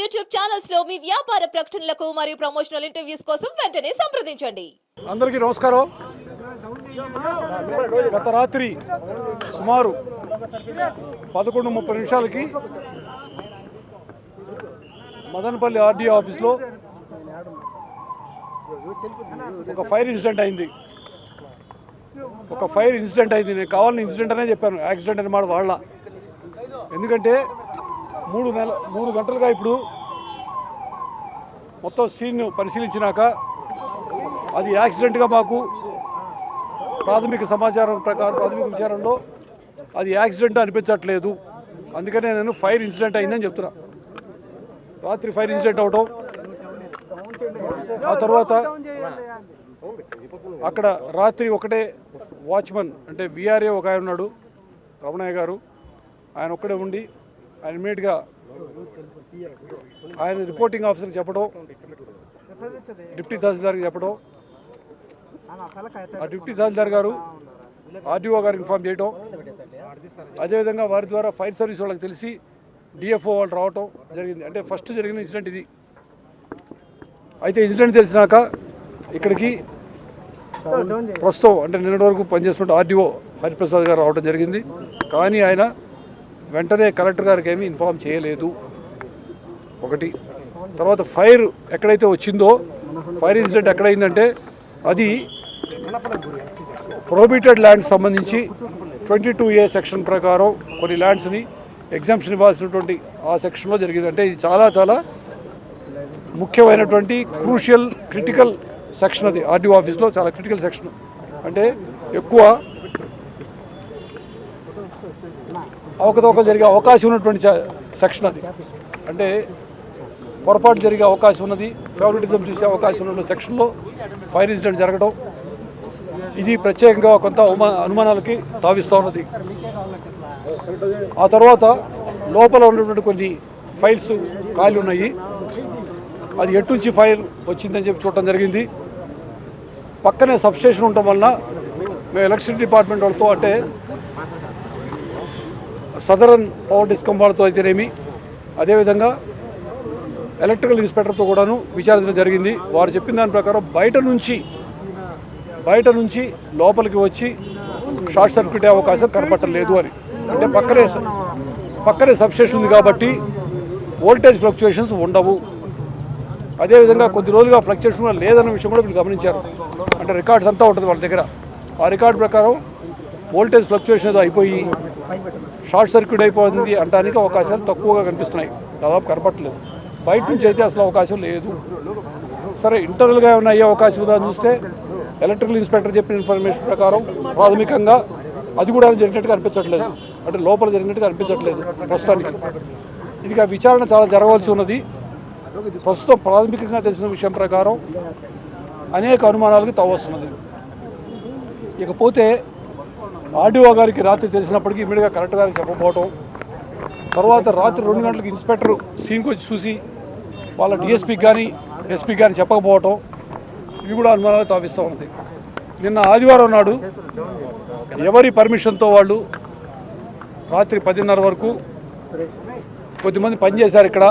YouTube ఛానల్స్లో మీ వ్యాపార ప్రకటనలకు మరియు ప్రమోషనల్ ఇంటర్వ్యూస్ కోసం వెంటనే సంప్రదించండి. అందరికీ నమస్కారం. గత రాత్రి సుమారు పదకొండు ముప్పై నిమిషాలకి మదనపల్లి ఆర్డీఓ ఆఫీస్లో ఒక ఫైర్ ఇన్సిడెంట్ అయింది. ఒక ఫైర్ ఇన్సిడెంట్ అయింది. నేను కావాలని ఇన్సిడెంట్ అనే చెప్పాను. యాక్సిడెంట్ అని మాట వాళ్ళ ఎందుకంటే మూడు నెల మూడు గంటలుగా ఇప్పుడు మొత్తం సీన్ పరిశీలించినాక అది యాక్సిడెంట్గా మాకు ప్రాథమిక సమాచారం ప్రకారం ప్రాథమిక విచారణలో అది యాక్సిడెంట్ అనిపించట్లేదు. అందుకనే నేను ఫైర్ ఇన్సిడెంట్ అయిందని చెప్తున్నా. రాత్రి ఫైర్ ఇన్సిడెంట్ అవటం ఆ తర్వాత అక్కడ రాత్రి ఒకటే వాచ్మన్ అంటే విఆర్ఏ ఒక ఆయన ఉన్నాడు రమణయ్య గారు. ఆయన ఒక్కడే ఉండి ఆయన ఇమీడియట్గా ఆయన రిపోర్టింగ్ ఆఫీసర్ చెప్పడం డిప్టీ తహసీల్దార్కి చెప్పడం ఆ డిప్టీ తహసీల్దార్ గారు ఆర్డీఓ గారు ఇన్ఫామ్ చేయడం అదేవిధంగా వారి ద్వారా ఫైర్ సర్వీస్ వాళ్ళకి తెలిసి డిఎఫ్ఓ వాళ్ళు రావటం జరిగింది. అంటే ఫస్ట్ జరిగిన ఇన్సిడెంట్ ఇది. అయితే ఇన్సిడెంట్ తెలిసినాక ఇక్కడికి ప్రస్తుతం అంటే నిన్నటి వరకు పనిచేస్తున్న ఆర్డీఓ హరిప్రసాద్ గారు రావడం జరిగింది. కానీ ఆయన వెంటనే కలెక్టర్ గారికి ఏమీ ఇన్ఫామ్ చేయలేదు. ఒకటి. తర్వాత ఫైర్ ఎక్కడైతే వచ్చిందో ఫైర్ ఇన్సిడెంట్ ఎక్కడైందంటే అది ప్రొహిబిటెడ్ ల్యాండ్స్ సంబంధించి ట్వంటీ టూ ఏ సెక్షన్ ప్రకారం కొన్ని ల్యాండ్స్ని ఎగ్జామ్షన్ ఇవ్వాల్సినటువంటి ఆ సెక్షన్లో జరిగింది అంటే ఇది చాలా చాలా ముఖ్యమైనటువంటి క్రూషియల్ క్రిటికల్ సెక్షన్ అది. ఆర్డీఓ ఆఫీస్లో చాలా క్రిటికల్ సెక్షన్. అంటే ఎక్కువ అవకతవకలు జరిగే అవకాశం ఉన్నటువంటి సెక్షన్ అది. అంటే పొరపాటు జరిగే అవకాశం ఉన్నది ఫేవరెటిజం చూసే అవకాశం ఉన్న సెక్షన్లో ఫైర్ ఇన్సిడెంట్ జరగడం ఇది ప్రత్యేకంగా కొంత అనుమానాలకి తావిస్తూ ఉన్నది. ఆ తర్వాత లోపల ఉన్నటువంటి కొన్ని ఫైల్స్ ఖాళీ ఉన్నాయి. అది ఎటు నుంచి వచ్చిందని చెప్పి చూడటం జరిగింది. పక్కనే సబ్స్టేషన్ ఉండటం వలన మేము ఎలక్ట్రిసిటీ డిపార్ట్మెంట్ వాళ్ళతో అంటే సదరన్ పవర్ డిస్కమ్ వాళ్ళతో అయితేనేమి అదేవిధంగా ఎలక్ట్రికల్ ఇన్స్పెక్టర్తో కూడాను విచారించడం జరిగింది. వారు చెప్పిన దాని ప్రకారం బయట నుంచి బయట నుంచి లోపలికి వచ్చి షార్ట్ సర్క్యూట్ అయ్యే అవకాశం కనపట్టలేదు అని. అంటే పక్కనే పక్కనే సబ్స్టేషన్ ఉంది కాబట్టి వోల్టేజ్ ఫ్లక్చుయేషన్స్ ఉండవు. అదేవిధంగా కొద్ది రోజులుగా ఫ్లక్చుయేషన్ కూడా లేదన్న విషయం కూడా మీరు గమనించారు. అంటే రికార్డ్స్ అంతా ఉంటుంది వాళ్ళ దగ్గర. ఆ రికార్డు ప్రకారం వోల్టేజ్ ఫ్లక్చుయేషన్ ఏదో అయిపోయి షార్ట్ సర్క్యూట్ అయిపోయింది అంటానికి అవకాశాలు తక్కువగా కనిపిస్తున్నాయి. దాదాపు కనపట్లేదు బయట నుంచి అయితే అసలు అవకాశం లేదు. సరే ఇంటర్నల్గా ఏమైనా అయ్యే అవకాశం ఉందా చూస్తే ఎలక్ట్రికల్ ఇన్స్పెక్టర్ చెప్పిన ఇన్ఫర్మేషన్ ప్రకారం ప్రాథమికంగా అది కూడా జరిగినట్టుగా అనిపించట్లేదు. అంటే లోపల జరిగినట్టుగా అనిపించట్లేదు ప్రస్తుతానికి. ఇది విచారణ చాలా జరగవలసి ఉన్నది. ప్రస్తుతం ప్రాథమికంగా తెలిసిన విషయం ప్రకారం అనేక అనుమానాలకు తవ్వస్తున్నది ఇకపోతే ఆర్డీఓ గారికి రాత్రి తెలిసినప్పటికీ ఇమీడియట్గా కలెక్టర్ గారికి చెప్పకపోవటం తర్వాత రాత్రి రెండు గంటలకు ఇన్స్పెక్టర్ సీన్కి వచ్చి చూసి వాళ్ళ డిఎస్పీకి కానీ ఎస్పీకి కానీ చెప్పకపోవటం ఇవి కూడా అనుమానాలు తాపిస్తూ ఉంది. నిన్న ఆదివారం నాడు ఎవరి పర్మిషన్తో వాళ్ళు రాత్రి పదిన్నర వరకు కొద్దిమంది పనిచేశారు ఇక్కడ.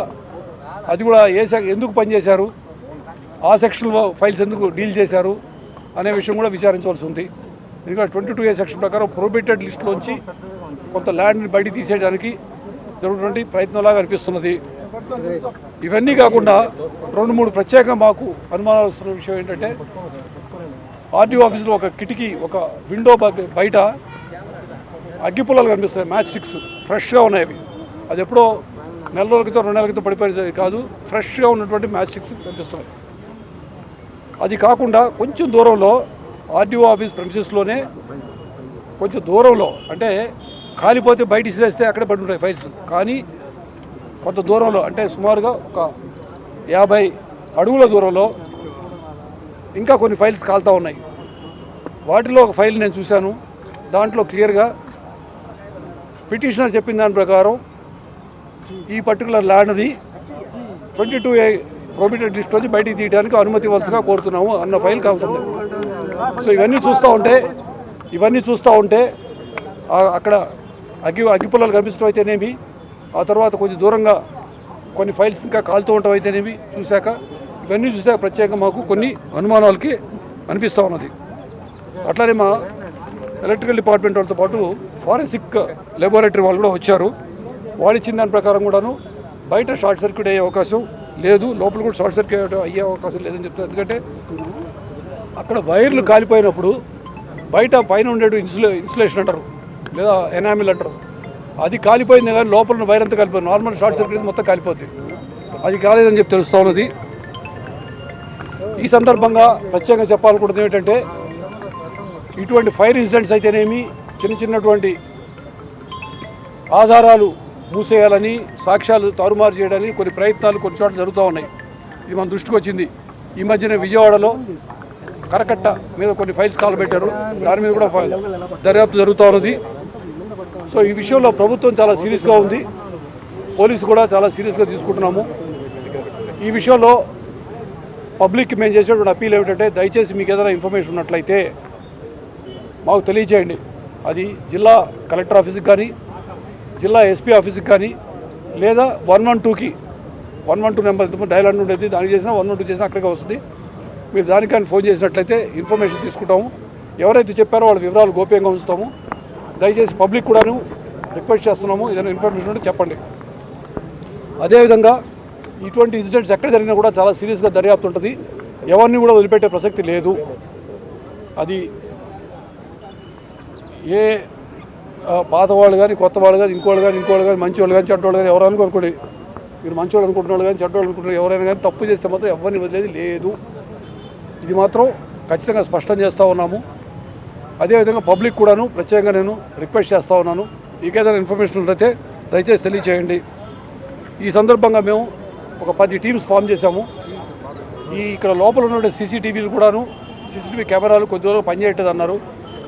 అది కూడా ఏ ఎందుకు పనిచేశారు ఆ సెక్షన్లో ఫైల్స్ ఎందుకు డీల్ చేశారు? అనే విషయం కూడా విచారించవలసి ఉంది. ఎందుకంటే ట్వంటీ టూ ఏ సెక్షన్ ప్రకారం ప్రొహిబిటెడ్ లిస్టులోంచి కొంత ల్యాండ్ని బయట తీసేయడానికి జరుగుతున్నటువంటి ప్రయత్నంలాగా అనిపిస్తున్నది. ఇవన్నీ కాకుండా రెండు మూడు ప్రత్యేకంగా మాకు అనుమానాలు వస్తున్న విషయం ఏంటంటే ఆర్టీఓ ఆఫీసులో ఒక కిటికీ ఒక విండో బ- బయట అగ్గిపుల్లలు కనిపిస్తున్నాయి మ్యాచ్ స్టిక్స్ ఫ్రెష్గా ఉన్నాయి అవి. అది ఎప్పుడో నెల రోజుల క్రితం రెండు నెలల క్రితం పడిపోయేది కాదు ఫ్రెష్గా ఉన్నటువంటి మ్యాచ్ స్టిక్స్ కనిపిస్తున్నాయి. అది కాకుండా కొంచెం దూరంలో ఆర్డీఓ ఆఫీస్ ప్రమిసెస్లోనే కొంచెం దూరంలో అంటే కాలిపోతే బయట ఇసిరేస్తే అక్కడే పడి ఉంటాయి ఫైల్స్ కానీ కొంత దూరంలో అంటే సుమారుగా ఒక యాభై అడుగుల దూరంలో ఇంకా కొన్ని ఫైల్స్ కాలుతూ ఉన్నాయి. వాటిలో ఒక ఫైల్ నేను చూశాను. దాంట్లో క్లియర్గా పిటిషనర్ చెప్పిన దాని ప్రకారం ఈ పర్టికులర్ ల్యాండ్ని twenty two A prohibited list నుంచి బయటికి తీయడానికి అనుమతి వలసగా కోరుతున్నాము అన్న ఫైల్ కాలుతుంది సో ఇవన్నీ చూస్తూ ఉంటే ఇవన్నీ చూస్తూ ఉంటే అక్కడ అగ్గి అగ్గిపుల్లలు కనిపిస్తూ అయితేనేమి ఆ తర్వాత కొంచెం దూరంగా కొన్ని ఫైల్స్ ఇంకా కాలుతూ ఉండటం అయితేనేమి చూశాక ఇవన్నీ చూశాక ప్రత్యేకంగా మాకు కొన్ని అనుమానాలకి అనిపిస్తూ ఉన్నది. అట్లానే మా ఎలక్ట్రికల్ డిపార్ట్మెంట్ వాళ్ళతో పాటు ఫారెన్సిక్ లెబొరేటరీ వాళ్ళు కూడా వచ్చారు. వాళ్ళు ఇచ్చిన దాని ప్రకారం కూడాను బయట షార్ట్ సర్క్యూట్ అయ్యే అవకాశం లేదు. లోపల కూడా షార్ట్ సర్క్యూట్ అయ్యే అవకాశం లేదని చెప్తారు ఎందుకంటే అక్కడ వైర్లు కాలిపోయినప్పుడు బయట పైన ఉండే ఇన్సులే ఇన్సులేషన్ అంటారు. లేదా ఎనామిల్ అంటారు. అది కాలిపోయింది కానీ లోపల వైర్ అంతా కాలిపోయింది. నార్మల్ షార్ట్ సర్క్యూట్ మొత్తం కాలిపోద్ది. అది కాలేదని చెప్పి తెలుస్తూ ఉన్నది. ఈ సందర్భంగా ప్రత్యేకంగా చెప్పాలనుకుంటుంది ఏంటంటే ఇటువంటి ఫైర్ ఇన్సిడెంట్స్ అయితేనేమి చిన్న చిన్నటువంటి ఆధారాలు మూసేయాలని సాక్ష్యాలు తారుమారు చేయడానికి కొన్ని ప్రయత్నాలు కొన్ని చోట్ల జరుగుతూ ఉన్నాయి. ఇది మన దృష్టికి వచ్చింది. ఈ మధ్యన విజయవాడలో కరకట్ట మీద కొన్ని ఫైల్స్ కాల్ పెట్టారు. దాని మీద కూడా దర్యాప్తు జరుగుతూ ఉన్నది. సో ఈ విషయంలో ప్రభుత్వం చాలా సీరియస్గా ఉంది. పోలీసు కూడా చాలా సీరియస్గా తీసుకుంటున్నాము. ఈ విషయంలో పబ్లిక్కి మేము చేసేటువంటి అప్పీల్ ఏమిటంటే దయచేసి మీకు ఏదైనా ఇన్ఫర్మేషన్ ఉన్నట్లయితే మాకు తెలియజేయండి. అది జిల్లా కలెక్టర్ ఆఫీస్కి కానీ జిల్లా ఎస్పీ ఆఫీస్కి కానీ లేదా వన్ వన్ టూకి one one two number dial అని ఉండేది దానికి చేసినా వన్ వన్ టూ చేసినా అక్కడికే వస్తుంది. మీరు దానికని ఫోన్ చేసినట్లయితే ఇన్ఫర్మేషన్ తీసుకుంటాము. ఎవరైతే చెప్పారో వాళ్ళ వివరాలు గోప్యంగా ఉంచుతాము. దయచేసి పబ్లిక్ కూడాను రిక్వెస్ట్ చేస్తున్నాము. ఏదైనా ఇన్ఫర్మేషన్ ఉంటే చెప్పండి. అదేవిధంగా ఇటువంటి ఇన్సిడెంట్స్ ఎక్కడ జరిగినా కూడా చాలా సీరియస్గా దర్యాప్తు ఉంటుంది. ఎవరిని కూడా వదిలిపెట్టే ప్రసక్తి లేదు. అది ఏ పాత వాళ్ళు కానీ కొత్త వాళ్ళు కానీ ఇంకోళ్ళు కానీ ఇంకోళ్ళు కానీ మంచి వాళ్ళు కానీ చెడ్డవాళ్ళు కానీ ఎవరైనా అనుకోండి మీరు మంచి వాళ్ళు అనుకుంటున్న కానీ చెడ్డవాళ్ళు అనుకుంటున్నారు ఎవరైనా కానీ తప్పు చేస్తే మాత్రం ఎవరిని వదిలేదు లేదు. ఇది మాత్రం ఖచ్చితంగా స్పష్టం చేస్తూ ఉన్నాము. అదేవిధంగా పబ్లిక్ కూడాను ప్రత్యేకంగా నేను రిక్వెస్ట్ చేస్తూ ఉన్నాను. మీకేదైనా ఇన్ఫర్మేషన్ ఉంటే దయచేసి తెలియచేయండి. ఈ సందర్భంగా మేము ఒక పది టీమ్స్ ఫామ్ చేశాము. ఈ ఇక్కడ లోపల ఉన్న సీసీటీవీలు కూడాను సీసీటీవీ కెమెరాలు కొద్ది రోజులు పనిచేయట్లేదు అన్నారు.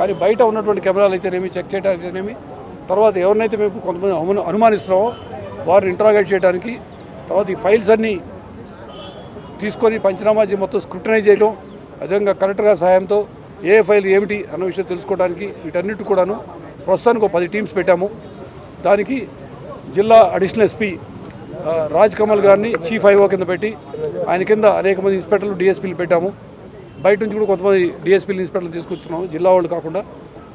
కానీ బయట ఉన్నటువంటి కెమెరాలు అయితేనేమి చెక్ చేయడానికి అయితేనేమి తర్వాత ఎవరినైతే మేము కొంతమంది అనుమానిస్తున్నామో వారిని ఇంటరాగేట్ చేయడానికి తర్వాత ఈ ఫైల్స్ అన్నీ తీసుకొని పంచనామా చేసి మొత్తం స్క్రూటనైజ్ చేయడం అదేవిధంగా కలెక్టర్ గారి సహాయంతో ఏ ఫైల్ ఏమిటి అన్న విషయం తెలుసుకోవడానికి వీటన్నిటి కూడాను ప్రస్తుతానికి ఒక పది టీమ్స్ పెట్టాము. దానికి జిల్లా అడిషనల్ ఎస్పీ రాజ్ కమల్ గారిని చీఫ్ ఐఓ కింద పెట్టి ఆయన కింద అనేక మంది ఇన్స్పెక్టర్లు డిఎస్పీలు పెట్టాము. బయట నుంచి కూడా కొంతమంది డిఎస్పీలు ఇన్స్పెక్టర్లు తీసుకొచ్చున్నాము జిల్లా వాళ్ళు కాకుండా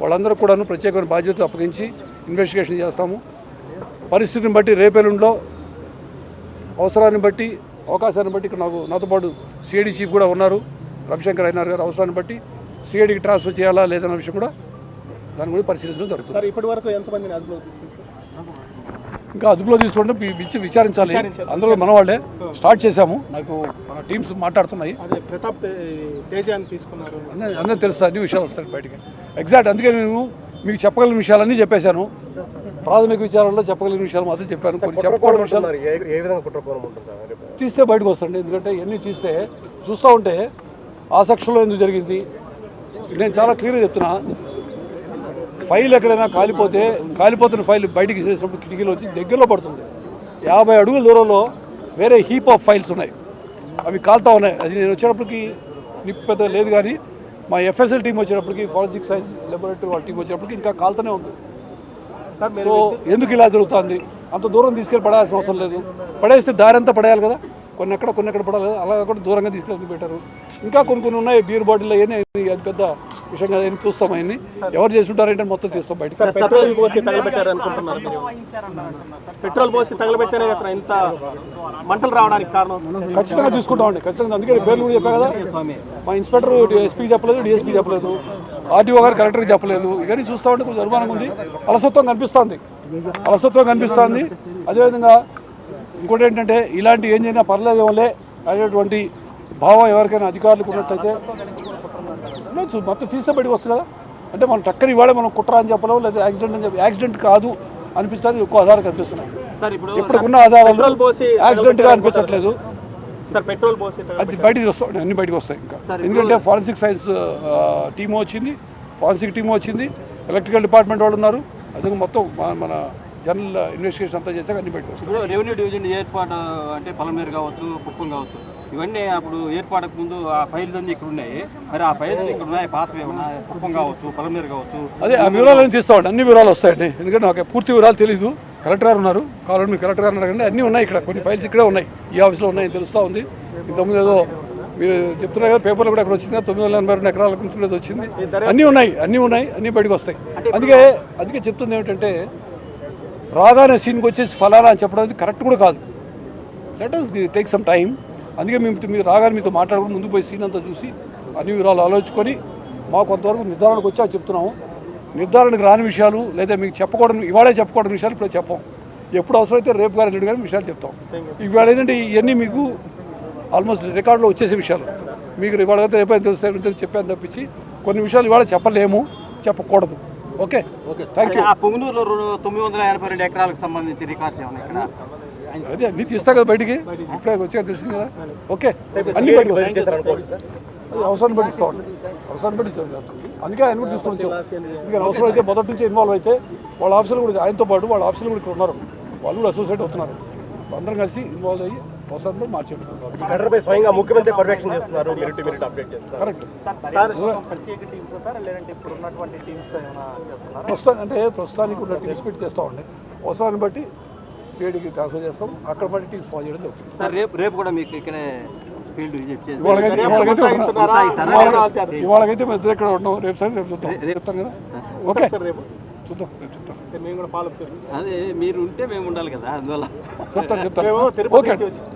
వాళ్ళందరూ కూడాను ప్రత్యేకమైన బాధ్యతలు అప్పగించి ఇన్వెస్టిగేషన్ చేస్తాము. పరిస్థితిని బట్టి రేపెల్లుండిలో అవసరాన్ని బట్టి అవకాశాన్ని బట్టి ఇక్కడ నాకు నాతో పాటు సిఐడి చీఫ్ కూడా ఉన్నారు. రవిశంకర్ అయినారు గారు అవసరాన్ని బట్టి సిఐడికి ట్రాన్స్ఫర్ చేయాలా లేదన్న విషయం కూడా దాని గురించి పరిశీలించడం జరుగుతుంది. ఇప్పటివరకు ఇప్పటి వరకు ఎంతమందిని అదుపులోకి తీసుకుంటారు ఇంకా అదుపులో తీసుకుంటే పిలిచి విచారించాలి. అందరూ మన వాళ్ళే. స్టార్ట్ చేశాము. నాకు మన టీమ్స్ మాట్లాడుతున్నాయి. అదే ప్రతాప్ తేజాన్ని తీసుకున్నారు. అందరూ తెలుస్తుంది అన్ని విషయాలు వస్తాయి బయటికి. ఎగ్జాక్ట్ అందుకే నేను మీకు చెప్పగలిగిన విషయాలన్నీ చెప్పేశాను. ప్రాథమిక విచారాల్లో చెప్పగలిగిన విషయాలు మాత్రం చెప్పాను. కొన్ని చెప్పకూడని విషయాలు తీస్తే బయటకు వస్తాండి. ఎందుకంటే ఇవన్నీ తీస్తే చూస్తూ ఉంటే ఆ సెక్షన్లో ఎందుకు జరిగింది? నేను చాలా క్లియర్గా చెప్తున్నా. ఫైల్ ఎక్కడైనా కాలిపోతే కాలిపోతున్న ఫైల్ బయటికి చేసినప్పుడు కిటికీలో వచ్చి దగ్గరలో పడుతుంది. యాభై అడుగుల దూరంలో వేరే హీప్ ఆఫ్ ఫైల్స్ ఉన్నాయి. అవి కాలుతా ఉన్నాయి. అది నేను వచ్చేటప్పటికి నిప్పు పెద్ద లేదు కానీ మా ఎఫ్ఎస్ఎల్ టీం వచ్చేటప్పటికి ఫారెన్సిక్ సైన్స్ లెబొరేటరీ వాళ్ళ టీం వచ్చేటప్పటికి ఇంకా కాలుతూనే ఉంది. సార్ మీరు సో ఎందుకు ఇలా జరుగుతుంది? అంత దూరం తీసుకెళ్ళి పడాల్సిన అవసరం లేదు. పడేస్తే దారి అంతా పడేయాలి కదా. కొన్ని ఎక్కడ కొన్ని ఎక్కడ పడాలి అలా కూడా దూరంగా తీసుకెళ్ళి పెట్టారు? ఇంకా కొన్ని కొన్ని ఉన్నాయి. బీర్ బాటిల్ అవన్నీ అది పెద్ద విషయం కదా అని చూస్తాం అవన్నీ ఎవరు చేస్తుంటారంటే మొత్తం తీస్తాం బయటకు. సార్ పెట్రోల్ పోసి తగలబెట్టారు అనుకుంటున్నారు పెట్రోల్ పోసి తగలబెట్టానే కదా ఇంత మంటలు రావడానికి కారణం? ఖచ్చితంగా తీసుకుంటామండి ఖచ్చితంగా. అందుకే పేర్లు కూడా చెప్పా కదా. మా ఇన్స్పెక్టర్ ఎస్పీ చెప్పలేదు డిఎస్పీ చెప్పలేదు. ఆర్డీఓ గారు కలెక్టర్కి చెప్పలేదు. ఇవన్నీ చూస్తూ ఉంటే కొంచెం అనుమానంగా ఉంది. అలసత్వం కనిపిస్తోంది. అలసత్వం కనిపిస్తోంది. అదేవిధంగా ఇంకోటి ఏంటంటే ఇలాంటి ఏం చేసినా పర్లేదు ఏమోలే అనేటువంటి భావం ఎవరికైనా అధికారులకు ఉన్నట్టయితే ఉండొచ్చు. మొత్తం తీస్తే బయటకు వస్తుంది కదా. అంటే మనం టక్కని ఇవాళ మనం కుట్ర అని చెప్పలేము లేదా యాక్సిడెంట్ అని చెప్పి యాక్సిడెంట్ కాదు అనిపిస్తుంది ఎక్కువ ఆధారాలు కనిపిస్తున్నాయి. సార్ ఇప్పుడు ఇప్పటికున్న ఆధారాలు యాక్సిడెంట్గా అనిపించట్లేదు. Sir petrol. అది బయటికి వస్తాయి అన్ని బయటకు వస్తాయి ఇంకా. ఎందుకంటే ఫారెన్సిక్ సైన్స్ టీమ్ వచ్చింది ఫారెన్సిక్ టీమ్ వచ్చింది ఎలక్ట్రికల్ డిపార్ట్మెంట్ వాళ్ళు ఉన్నారు. అదే మొత్తం మన జనరల్ ఇన్వెస్టిగేషన్ అంతా చేశాక అన్ని బయటకు ఇప్పుడు రెవెన్యూ డివిజన్ ఏర్పాటు అంటే పలమేరు కావచ్చు కుప్పం కావచ్చు ఇవన్నీ అప్పుడు ఏర్పాటుకు ముందు ఆ ఫైల్ అన్ని ఇక్కడ ఉన్నాయి. మరి ఆ ఫైల్ ఇక్కడ ఉన్నాయి పాతవి ఏమన్నా కుప్పం కావచ్చు పలమేరు కావచ్చు. అదే ఆ వివరాలు తీస్తామండి అన్ని వివరాలు వస్తాయండి. ఎందుకంటే నాకు పూర్తి వివరాలు తెలియదు కలెక్టర్ గారు ఉన్నారు కావాలంటే మీరు కలెక్టర్ గారు అడగండి. అన్నీ ఉన్నాయి ఇక్కడ కొన్ని ఫైల్స్ ఇక్కడే ఉన్నాయి. ఈ ఆఫీస్లో ఉన్నాయి తెలుస్తూ ఉంది. ఇంతకుముందు ఏదో మీరు చెప్తున్నారు కదా పేపర్లో కూడా అక్కడ వచ్చింది తొమ్మిది వందల ఎనభై రెండు ఎకరాల గురించి వచ్చింది. అన్నీ ఉన్నాయి అన్నీ ఉన్నాయి అన్నీ బయటకు వస్తాయి. అందుకే అందుకే చెప్తుంది ఏమిటంటే రాగానే సీన్కి వచ్చేసి ఫలానా అని చెప్పడం అనేది కరెక్ట్ కూడా కాదు. Let us take some time అందుకే మేము మీరు రాగానే మీతో మాట్లాడుకుని ముందు పోయి సీన్ అంతా చూసి అన్ని వివరాలు ఆలోచుకొని మా కొంతవరకు నిర్ధారణకు వచ్చా చెప్తున్నాము. నిర్ధారణకు రాని విషయాలు లేదా మీకు చెప్పకూడని ఇవాళే చెప్పకూడని విషయాలు ఇప్పుడు చెప్పాం. ఎప్పుడు అవసరమైతే రేపు గారు రెండు గారి విషయాలు చెప్తాం. ఇవాళ ఏంటంటే ఇవన్నీ మీకు ఆల్మోస్ట్ రికార్డులో వచ్చేసే విషయాలు. మీకు ఇవాళ అయితే రేపు తెలుస్తాయి చెప్పాను తప్పించి కొన్ని విషయాలు ఇవాళ చెప్పలేము చెప్పకూడదు. ఓకే. ఓకే. థ్యాంక్ యూ ఆ పొంగునూరులో తొమ్మిది వందల ఎనభై రెండు ఎకరాలకు సంబంధించి రికార్డ్స్ ఏమన్నా ఇక్కడ? అదే అన్ని తీస్తా కదా బయటికి? ఇప్పుడే వచ్చాక తెలిసింది కదా? ఓకే. అన్ని బయటకు అవసరాన్ని బట్టి ఇస్తాం అవసరాన్ని బట్టి అందుకే ఆయన కూడా తీసుకొని వచ్చాం. ఎందుకంటే అవసరం అయితే మొదటి నుంచి ఇన్వాల్వ్ అయితే వాళ్ళ ఆఫీసులు కూడా ఆయనతో పాటు వాళ్ళ ఆఫీసులు కూడా ఇక్కడ ఉన్నారు. వాళ్ళు కూడా అసోసియేట్ అవుతున్నారు. అందరం కలిసి ఇన్వాల్వ్ అయ్యి అవసరంలో ఘటనపై స్వయంగా ముఖ్యమంత్రి పర్యవేక్షణ చేస్తున్నారు. మినిట్ మినిట్ అప్డేట్ చేస్తున్నారు. కరెక్ట్ సార్ ప్రత్యేక టీమ్స్ సార్ లేదంటే ఇప్పుడు ఉన్నటువంటి టీమ్స్ ఏమైనా చేస్తున్నారు? ప్రస్తుతం అంటే ప్రస్తుతానికి ఉన్న టీమ్స్ పెట్టి చేస్తూ ఉండే అవసరాన్ని బట్టి సిఐడికి ట్రాన్స్ఫర్ చేస్తాం. అక్కడ బట్టి టీమ్స్ ఫాలో చేయడం జరుగుతుంది. సార్ రేపు రేపు కూడా మీకు ఇక్కడే ఫీల్డ్ ఇవాళకైతే మేము ఇక్కడ ఉన్నాం. రేపు సాయంత్రం రేపు చూద్దాం. రేపు- చెప్తాం కదా? ఓకే. సార్ రేపు. చూద్దాం రేపు చెప్తాం. మేము కూడా ఫాలో అప్ చేస్తాం. అదే మీరు ఉంటే మేము ఉండాలి కదా అందువల్ల. చెప్తాను చెప్తాను ఓకే.